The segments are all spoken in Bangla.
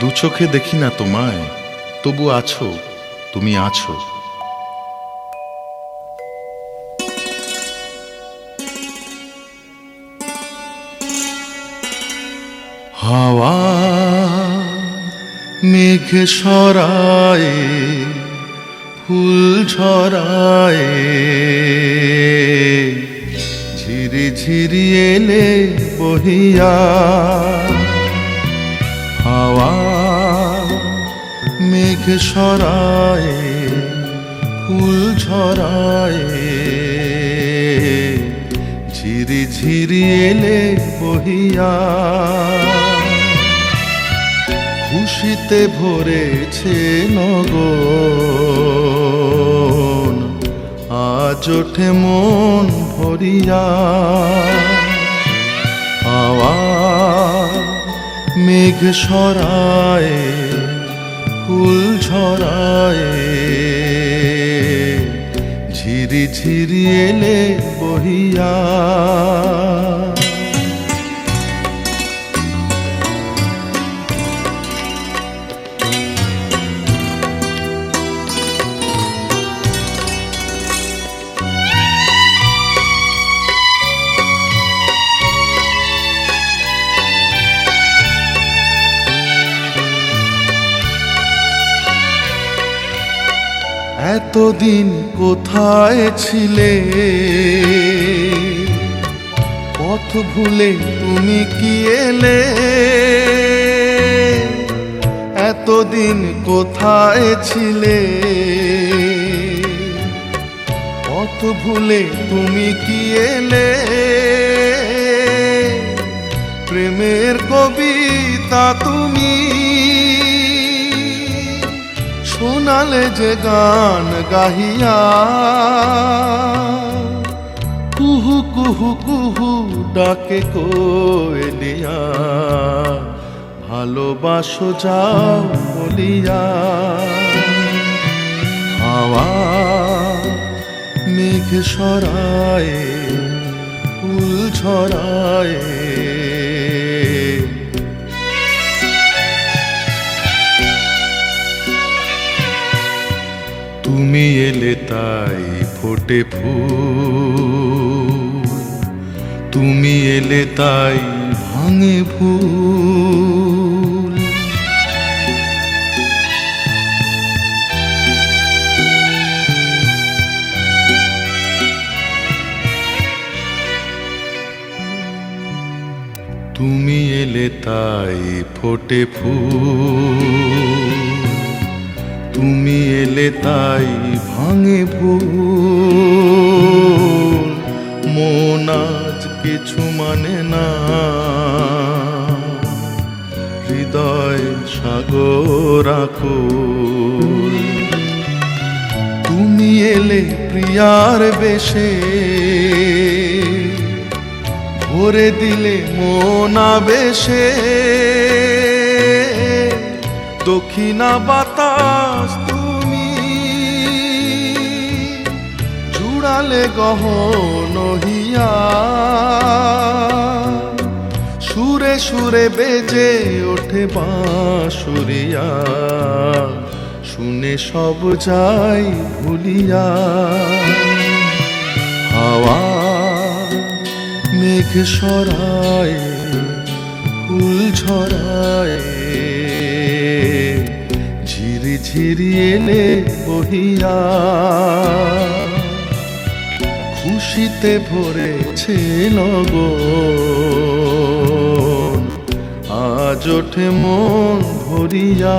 দু চোখে দেখি না তোমায়, তবু আছো, তুমি আছো। হাওয়া মেঘ সরায়, ফুল ঝরায় ঝিরি ঝিরি এলে বহিয়া মেঘ সরায়, ফুল ঝরায় ঝিরি ঝিরি এলে বহিয়া, খুশিতে ভরেছে নগন আজ ওঠে মন ভরিয়া হাওয়া মেঘ সরায়। ঝরায় ঝিরি ঝিরি এলে বহিয়া এতদিন কোথায় ছিলে? পথ ভুলে তুমি কি এলে? এতদিন কোথায় ছিলে? পথ ভুলে তুমি কি এলে? প্রেমের কবিতা শোনালে যে গান গাহিয়া। কুহু কুহু কুহু ডাকে কোয়েলিয়া। ভালোবাসো যাও বলিয়া। হাওয়া মেঘ সরায় ফুল ছড়ায়। তুমি এলে তাই ফোটে ফুল। তুমি এলে তাই ভাঙে ফুল। তুমি এলে তাই ফোটে ফুল। তুমি এলে তাই ভাঙে ভুল। মন আজ কিছু মানে না। হৃদয় সাগর আকুল। তুমি এলে প্রিয়ার বেশে। ভরে দিলে মন বেশে দক্ষিণা বাতাস তুমি। জুড়ালে গহন সুরে সুরে বেজে ওঠে বাঁশুরিয়া। শুনে সব যাই ভুলিয়া। হাওয়া মেঘ সরায়, ফুল ঝরায় ঝিরি বহিয়া। খুশিতে ভরেছে নগ আজ ওঠে মন ভরিয়া।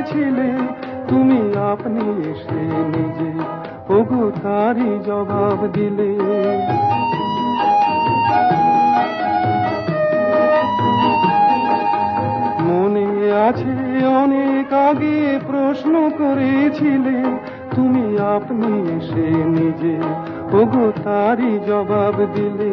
করেছিলে? তুমি আপনি এসে নিজে ওগো তারই জবাব দিলে। মনে আছে অনেক আগে প্রশ্ন করেছিলে, তুমি আপনি এসে নিজে ওগো তারই জবাব দিলে।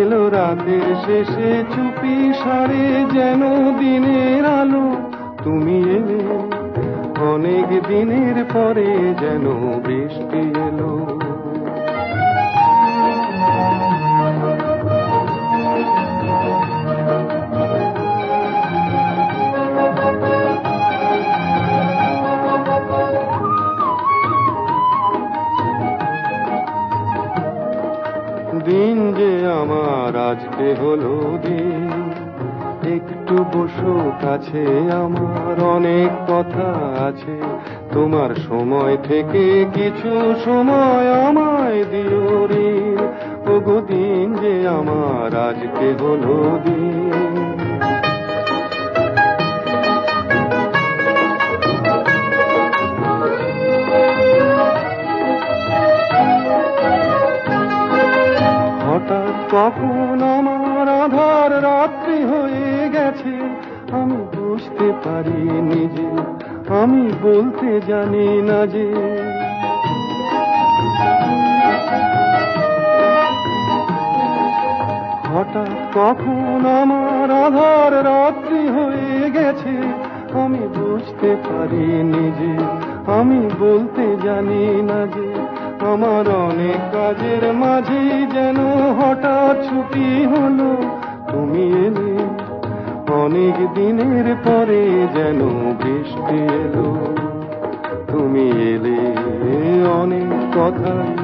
এলো রাতের শেষে চুপি সারে যেন দিনের আলো তুমি এলে অনেক দিনের পরে যেন বৃষ্টি এলো। দিন যে আমার আজকে হলো দিন একটু বসো, কাছে আমার অনেক কথা আছে। তোমার সময় থেকে কিছু সময় আমায় দিও রে। ওগো দিন যে আমার আজকে হলো দিন। হঠাৎ কখন আমার আধার রাত্রি হয়ে গেছে, আমি বুঝতে পারি নিজে আমি বলতে জানি না যে। হঠাৎ কখন আমার আধার রাত্রি হয়ে গেছে, আমি বুঝতে পারি নিজে আমি বলতে জানি না যে, আমার অনেক কাজের মাঝে ছুটি হলো তুমি এলে। অনেক দিনের পরে যেন বৃষ্টি এলো। তুমি এলে অনেক কথা